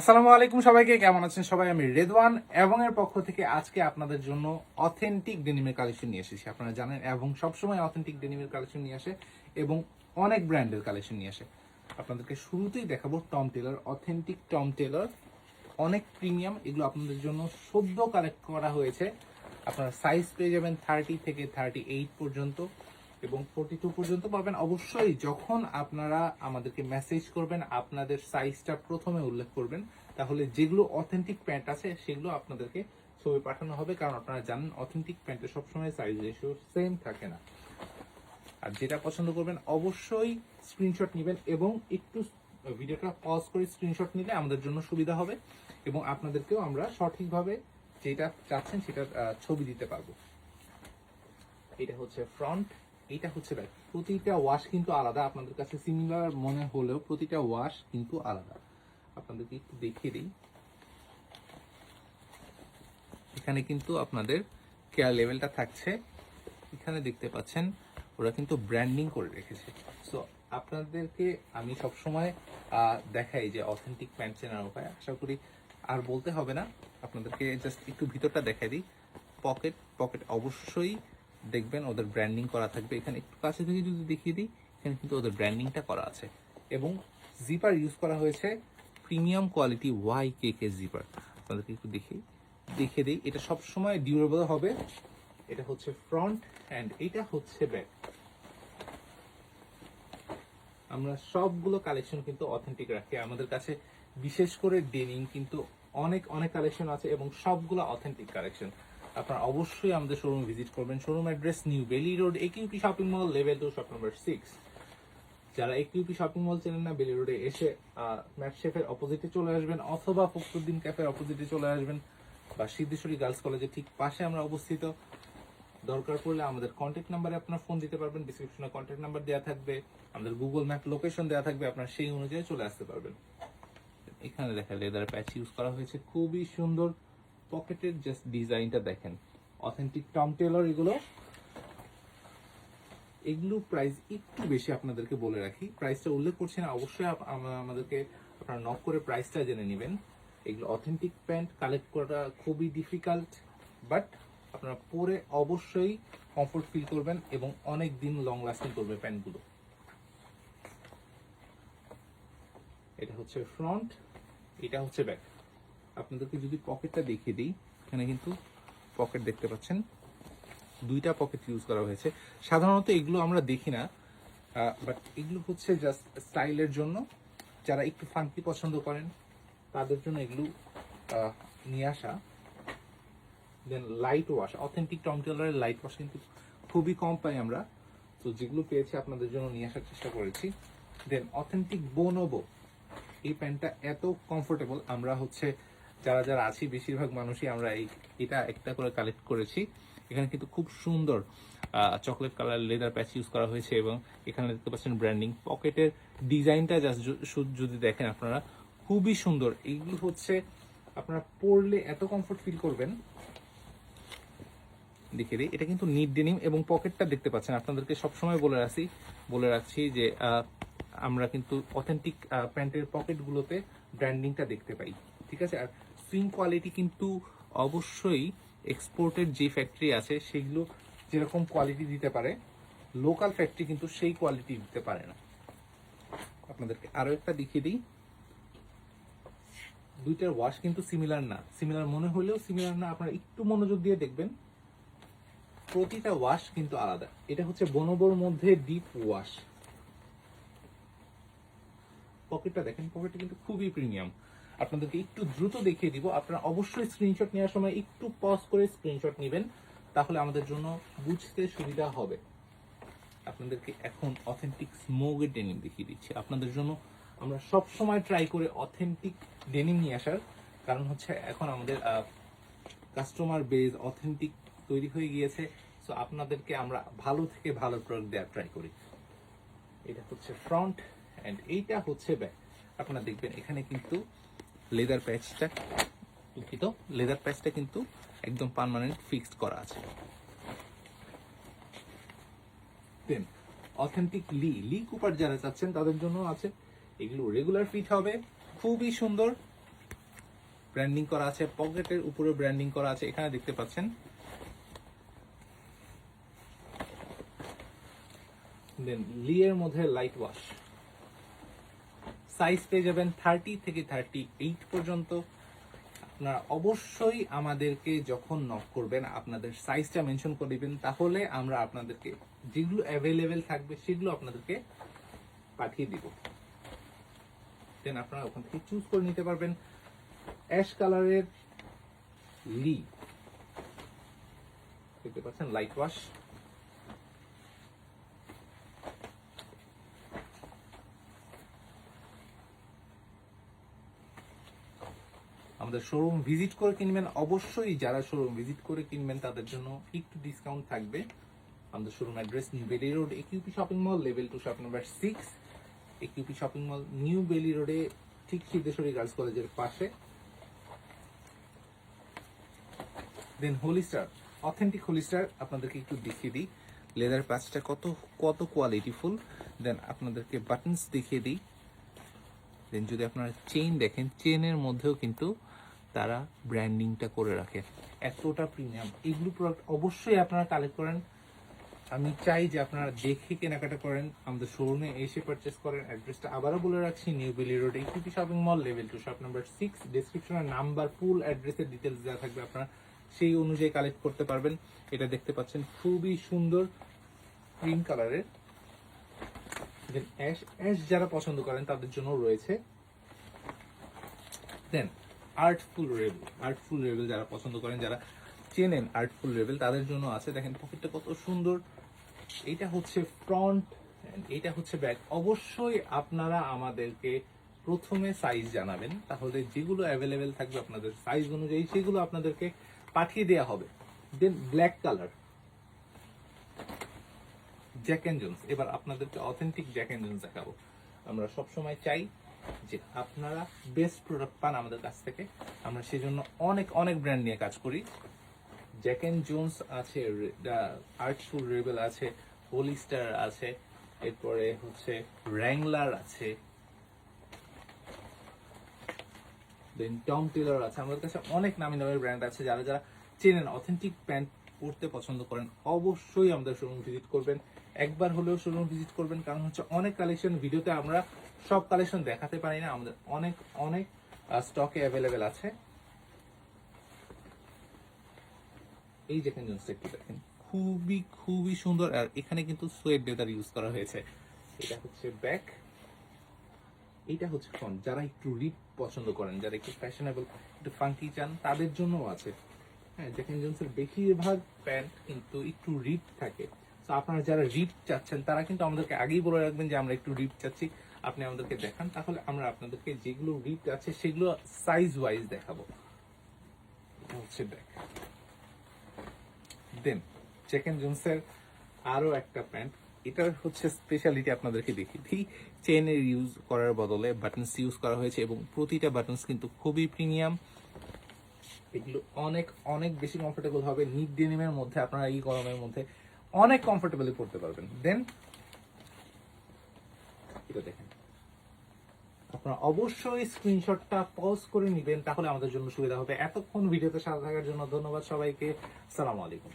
আসসালামু আলাইকুম সবাইকে, কেমন আছেন সবাই? আমি রেদওয়ান এবং এর পক্ষ থেকে আজকে আপনাদের জন্য অথেন্টিক ডেনিমের কালেকশন নিয়ে এসেছি। আপনারা জানেন, এবং সবসময় অথেন্টিক ডেনিমের কালেকশন নিয়ে আসে এবং অনেক ব্র্যান্ডের কালেকশন নিয়ে আসে। আপনাদেরকে শুরুতেই দেখাবো Tom Tailor authentic Tom Tailor অনেক প্রিমিয়াম এগুলো আপনাদের জন্য সদ্য কালেক্ট করা হয়েছে। আপনারা সাইজ পেয়ে যাবেন থার্টি থেকে থার্টি এইট পর্যন্ত। এবং ফোর্টি টু পর্যন্ত পাবেন। অবশ্যই যখন আপনারা আমাদেরকে মেসেজ করবেন, আপনাদের সাইজটা প্রথমে উল্লেখ করবেন, তাহলে যেগুলো অথেন্টিক প্যান্ট আছে, সেগুলো আপনাদেরকে ছবি পাঠানো হবে। কারণ আপনারা জানেন অথেন্টিক প্যান্টে সবসময় সাইজ রেশিও সেম থাকে না। আর যেটা পছন্দ করবেন, অবশ্যই স্ক্রিনশট নেবেন এবং একটু ভিডিওটা পজ করে স্ক্রিনশট নিলে আমাদের জন্য সুবিধা হবে এবং আপনাদেরকেও আমরা সঠিকভাবে যেটা চাচ্ছেন সেটা ছবি দিতে পারব। এটা হচ্ছে ফ্রন্ট এটা হচ্ছে ব্যাক প্রতিটা ওয়াশ কিন্তু আলাদা। আপনাদের কাছে সিমিলার মনে হলেও প্রতিটা ওয়াশ কিন্তু আলাদা। আপনাদেরকে একটু দেখিয়ে দিই। এখানে কিন্তু আপনাদের কেয়ার লেভেলটা থাকছে। এখানে দেখতে পাচ্ছেন, ওরা কিন্তু ব্র্যান্ডিং করে রেখেছে। সো আপনাদেরকে আমি সবসময় দেখাই যে অথেন্টিক প্যান্ট চেনার উপায়। আশা করি আর বলতে হবে না। আপনাদেরকে জাস্ট একটু ভিতরটা দেখাই দিই। পকেট পকেট অবশ্যই দেখবেন ওদের ব্র্যান্ডিং করা থাকবে। এখানে একটু কাছে থেকে যদি দেখিয়ে দিই, এখানে কিন্তু ওদের ব্র্যান্ডিংটা করা আছে। এবং জিপার ইউজ করা হয়েছে premium quality Y K K zipper আপনাদেরকে একটু দেখি, দেখে দিই। এটা সবসময় ডিউরেবল হবে। এটা হচ্ছে ফ্রন্ট অ্যান্ড এটা হচ্ছে ব্যাক আমরা সবগুলো কালেকশন কিন্তু অথেন্টিক রাখি। আমাদের কাছে বিশেষ করে ডেনিং কিন্তু অনেক অনেক কালেকশন আছে এবং সবগুলো অথেন্টিক কালেকশন আপনারা অবশ্যই আমাদের শোরুম ভিজিট করবেন। Showroom address New Baily Road AQP shopping mall level two shop number six যারা একিউপি শপিং মল চেনেন না বেলি রোডে এসে ম্যাট শেফের অপোজিটে চলে আসবেন, অথবা ফখরুদ্দিন ক্যাফের অপোজিটে চলে আসবেন, বা সিদ্ধেশ্বরী গার্লস কলেজের ঠিক পাশে আমরা অবস্থিত। দরকার পড়লে আমাদের কন্ট্যাক্ট নাম্বারে আপনার ফোন দিতে পারবেন ডিসক্রিপশনে কন্ট্যাক্ট নাম্বার দেওয়া থাকবে, আমাদের গুগল ম্যাপ লোকেশন দেওয়া থাকবে, আপনার সেই অনুযায়ী চলে আসতে পারবেন। এখানে দেখা লেদার প্যাচ ইউজ করা হয়েছে, খুবই সুন্দর। পকেটের জাস্ট ডিজাইনটা দেখেন। অথেন্টিক টম টেলর এগুলো। এগুলো প্রাইস একটু বেশি আপনাদেরকে বলে রাখি। প্রাইসটা উল্লেখ করছি না, অবশ্যই আমাদেরকে আপনারা নক করে প্রাইসটা জেনে নেবেন। এগুলো অথেন্টিক প্যান্ট কালেক্ট করা খুবই ডিফিকাল্ট বাট আপনারা পরে অবশ্যই কমফোর্ট ফিল করবেন এবং অনেক দিন লং লাস্টিং করবে প্যান্টগুলো। এটা হচ্ছে ফ্রন্ট এটা হচ্ছে ব্যাক আপনাদেরকে যদি পকেটটা দেখিয়ে দিই, এখানে কিন্তু পকেট দেখতে পাচ্ছেন, দুইটা পকেট ইউজ করা হয়েছে। সাধারণত এগুলো আমরা দেখি না বাট এগুলো হচ্ছে জাস্ট স্টাইলের জন্য। যারা একটু ফাঙ্কি পছন্দ করেন, তাদের জন্য এগুলো নিয়ে আসা। Then light wash authentic Tom টেলারের light wash কিন্তু খুবই কম পাই আমরা। তো যেগুলো পেয়েছি আপনাদের জন্য নিয়ে আসার চেষ্টা করেছি। দেন অথেন্টিক বোনোবো এই প্যান্টটা এত কমফোর্টেবল আমরা হচ্ছে যারা যারা আছি, বেশিরভাগ মানুষই আমরা এই, এটা একটা করে কালেক্ট করেছি। এখানে কিন্তু খুব সুন্দর chocolate colour leather patch use করা হয়েছে এবং এখানে দেখতে পাচ্ছেন ব্র্যান্ডিং পকেটের ডিজাইনটা জাস্ট যদি দেখেন আপনারা, খুবই সুন্দর। এইগুলো হচ্ছে আপনারা পরলে এত কমফোর্ট ফিল করবেন। দেখে দিই, এটা কিন্তু নিট ডেনিম এবং পকেটটা দেখতে পাচ্ছেন। আপনাদেরকে সবসময় বলে রাখছি বলে রাখছি যে আমরা কিন্তু অথেন্টিক প্যান্টের পকেটগুলোতে ব্র্যান্ডিংটা দেখতে পাই। ঠিক আছে? আর সুইং কোয়ালিটি কিন্তু অবশ্যই এক্সপোর্টের যে ফ্যাক্টরি আছে, সেগুলো যেরকম কোয়ালিটি দিতে পারে লোকাল ফ্যাক্টরি কিন্তু সেই কোয়ালিটি দিতে পারে না। আপনাদেরকে আরও একটা দেখিয়ে দিই। দুইটার ওয়াশ কিন্তু সিমিলার না। সিমিলার মনে হলেও সিমিলার না, আপনারা একটু মনোযোগ দিয়ে দেখবেন। প্রতিটা ওয়াশ কিন্তু আলাদা। এটা হচ্ছে বনবর মধ্যে ডিপ ওয়াশ পকেটটা দেখেন পকেটটা কিন্তু খুবই প্রিমিয়াম আপনাদেরকে একটু দ্রুত দেখিয়ে দিব। আপনারা অবশ্যই স্ক্রিনশট নেওয়ার সময় একটু পজ করে স্ক্রিনশট নেবেন, তাহলে আমাদের জন্য বুঝতে সুবিধা হবে। আপনাদেরকে এখন অথেন্টিক স্মোকের ডেনিম দেখিয়ে দিচ্ছি। আপনাদের জন্য আমরা সব সময় ট্রাই করে অথেন্টিক ডেনিম নিয়ে আসার কারণ হচ্ছে এখন আমাদের কাস্টমার বেজ অথেন্টিক তৈরি হয়ে গিয়েছে। সো আপনাদেরকে আমরা ভালো থেকে ভালো প্রোডাক্ট দেওয়ার ট্রাই করি। এটা হচ্ছে ফ্রন্ট অ্যান্ড এইটা হচ্ছে ব্যাক আপনারা দেখবেন এখানে কিন্তু লেদার প্যাচটা দুঃখিত লেদার প্যাচটা কিন্তু একদম পার্মানেন্ট ফিক্সড করা আছে। দেন অথেন্টিক লি লি কুপার যারা চাচ্ছেন, তাদের জন্য আছে, এগুলো রেগুলার ফিট হবে, খুবই সুন্দর। ব্র্যান্ডিং করা আছে, পকেটের উপরে ব্র্যান্ডিং করা আছে, এখানে দেখতে পাচ্ছেন। দেন লি এর মধ্যে লাইট ওয়াশ সাইজ পেয়ে যাবেন থার্টি থেকে থার্টি এইট পর্যন্ত। আপনারা অবশ্যই আমাদেরকে যখন নক করবেন, আপনাদের সাইজটা মেনশন করে দিবেন, তাহলে আমরা আপনাদেরকে যেগুলো অ্যাভেলেবেল থাকবে, সেগুলো আপনাদেরকে পাঠিয়ে দিব। দেন আপনারা ওখান থেকে চুজ করে নিতে পারবেন অ্যাশ কালারের লি দেখতে পাচ্ছেন লাইট ওয়াশ আমাদের শোরুম ভিজিট করে কিনবেন। অবশ্যই যারা শোরুম ভিজিট করে কিনবেন, তাদের জন্য একটু ডিসকাউন্ট থাকবে। আমাদের showroom address New Baily Road AQP shopping mall level two shop number six AQP shopping mall New Baily রোডে ঠিক সিদ্ধেশ্বরী গার্লস কলেজের পাশে। দেন হোলিস্টার অথেন্টিক হোলিস্টার আপনাদেরকে একটু দেখিয়ে দিই। লেদার প্যাচটা কত কত কোয়ালিটিফুল দেন আপনাদেরকে বাটনস দেখিয়ে দিই। দেন যদি আপনারা চেইন দেখেন চেনের মধ্যেও কিন্তু তারা ব্র্যান্ডিংটা করে রাখে। এতটা প্রিমিয়াম এগুলো প্রোডাক্ট অবশ্যই আপনারা কালেক্ট করেন। আমি চাই যে আপনারা দেখে কেনাকাটা করেন, আমাদের শোরুমে এসে পারচেস করেন। অ্যাড্রেসটা আবারও বলে রাখছি New Baily Road AQP shopping mall level two shop number six ডিসক্রিপশনের number full অ্যাড্রেসের ডিটেলস দেওয়া থাকবে আপনারা সেই অনুযায়ী কালেক্ট করতে পারবেন। এটা দেখতে পাচ্ছেন, খুবই সুন্দর ক্রিম কালারের দেন অ্যাশ অ্যাশ যারা পছন্দ করেন, তাদের জন্য রয়েছে। দেন আর্টফুল রেবেল আর্টফুল রেবেল যারা পছন্দ করেন, যারা চেনেন আর্টফুল রেবেল তাদের জন্য আছে। দেখেন পকেটটা কত সুন্দর। এটা হচ্ছে ফ্রন্ট এটা হচ্ছে ব্যাক অবশ্যই আপনারা আমাদেরকে প্রথমে সাইজ জানাবেন, তাহলে যেগুলো অ্যাভেলেবেল থাকবে আপনাদের সাইজ অনুযায়ী সেগুলো আপনাদেরকে পাঠিয়ে দেওয়া হবে। Then black colour Jack and Jones এবার আপনাদেরকে অথেন্টিক জ্যাক অ্যান্ড জোন্স দেখাবো। আমরা সবসময় চাই যে আপনারা বেস্ট প্রোডাক্ট পান আমাদের কাছ থেকে। আমরা সেজন্য অনেক অনেক ব্র্যান্ড নিয়ে কাজ করি। জ্যাক অ্যান্ড জোন্স আছে আর্টফুল রেবেল আছে হোলিস্টার আছে, এরপরে হচ্ছে র্যাংলার আছে। দেন টম টেলার আছে। আমাদের কাছে অনেক নামি দামি ব্র্যান্ড আছে, যারা যারা চেনেন অথেন্টিক প্যান্ট পরতে পছন্দ করেন, অবশ্যই আমাদের শোরুম ভিজিট করবেন। একবার হলেও শোরুম ভিজিট করবেন, কারণ হচ্ছে অনেক কালেকশন ভিডিওতে আমরা সব কালেকশন দেখাতে পারি না, আমাদের অনেক অনেক স্টকে অ্যাভেলেবেল আছে। এই যে জোন্সটা একটু দেখেন, খুবই খুবই সুন্দর, আর এখানে কিন্তু সোয়েট লেদার ইউজ করা হয়েছে। এটা হচ্ছে ব্যাক এটা হচ্ছে ফ্রন্ট যারা একটু রিপ পছন্দ করেন, যারা একটু ফ্যাশনেবল একটু ফাঙ্কি চান, তাদের জন্যও আছে। হ্যাঁ জ্যাকেন জোন্সের বেশিরভাগ প্যান্ট কিন্তু একটু রিপ থাকে। তো আপনারা যারা রিপ চাচ্ছেন, তারা কিন্তু আমাদেরকে আগেই বলে রাখবেন যে আমরা একটু রিপ চাচ্ছি। আপনি আমাদেরকে দেখান, তাহলে আমরা আপনাদেরকে যেগুলো রিপ আছে সেগুলো সাইজ ওয়াইজ দেখাবো। হচ্ছে দেন চেকেন জোন্সের আরও একটা প্যান্ট এটার হচ্ছে স্পেশালিটি আপনাদেরকে দেখি দিই। চেনের ইউজ করার বদলে বাটনস ইউজ করা হয়েছে এবং প্রতিটা বাটনস কিন্তু খুবই প্রিমিয়াম এগুলো অনেক অনেক বেশি কমফোর্টেবল হবে। নিট ডেনিমের মধ্যে, আপনারা এই গরমের মধ্যে অনেক কমফোর্টেবলি পড়তে পারবেন। দেন এটা দেখেন। আপনারা অবশ্যই স্ক্রিনশটটা পজ করে নেবেন, তাহলে আমাদের জন্য সুবিধা হবে। এতক্ষণ ভিডিওতে সাথে থাকার জন্য ধন্যবাদ সবাইকে। সালাম আলাইকুম।